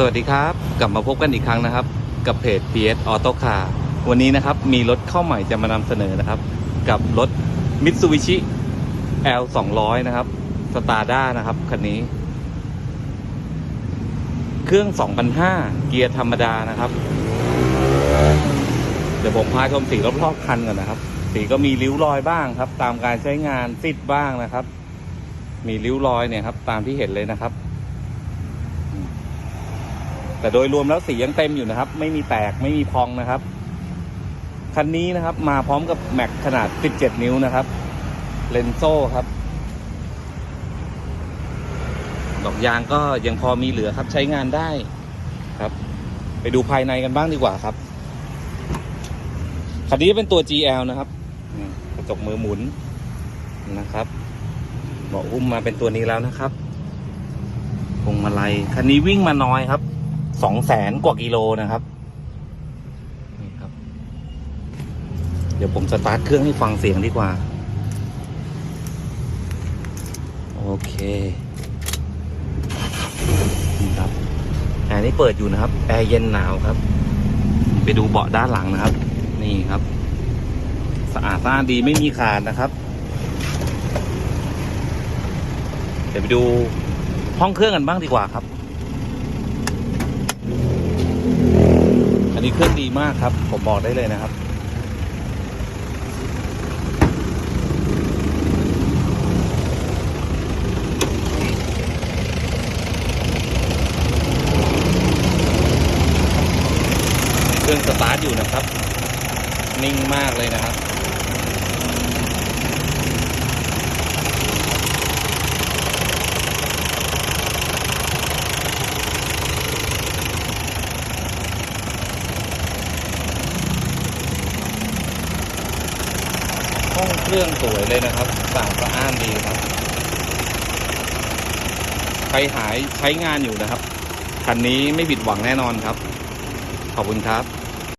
สวัสดีครับ กลับมาพบกันอีกครั้งนะครับ กับเพจ PS Auto Car วันนี้นะครับมีรถเข้าใหม่จะมานำเสนอนะครับ กับรถ Mitsubishi L 2 0 0นะครับ s t a r d a นะครับคันนี้ เครื่อง2,500เกียร์ธรรมดานะครับ เดี๋ยวผมพาชมสีรอบๆคันก่อนนะครับ สีก็มีริ้วรอยบ้างครับ ตามการใช้งานซิดบ้างนะครับ มีริ้วรอยเนี่ยครับ ตามที่เห็นเลยนะครับ แต่โดยรวมแล้วสียังเต็มอยู่นะครับ ไม่มีแตกไม่มีพองนะครับ คันนี้นะครับ มาพร้อมกับแม็กขนาด 17 นิ้วนะครับ เลนโซ่ครับ ดอกยางก็ยังพอมีเหลือครับใช้งานได้ครับ ไปดูภายในกันบ้างดีกว่าครับ คันนี้เป็นตัว GL นะครับอืมกระจกมือหมุนนะครับเบาะหุ้มมาเป็นตัวนี้แล้วนะครับพวงมาลัยคันนี้วิ่งมาน้อยครับ สองแสนกว่ากิโลนะครับนี่ครับ เดี๋ยวผมสตาร์ทเครื่องให้ฟังเสียงดีกว่า โอเคนี่ครับแอร์นี่เปิดอยู่นะครับ แอร์เย็นหนาวครับ ไปดูเบาะด้านหลังนะครับ นี่ครับ สะอาดสะอาดดีไม่มีขาดนะครับ เดี๋ยวไปดูห้องเครื่องกันบ้างดีกว่าครับ อันนี้เครื่องดีมากครับ ผมบอกได้เลยนะครับ เครื่องสตาร์ทอยู่นะครับ นิ่งมากเลยนะครับ ห้องเครื่องสวยเลยนะครับสะอาดสะอ้านดีครับใครหายใช้งานอยู่นะครับคันนี้ไม่ผิดหวังแน่นอนครับ ขอบคุณครับ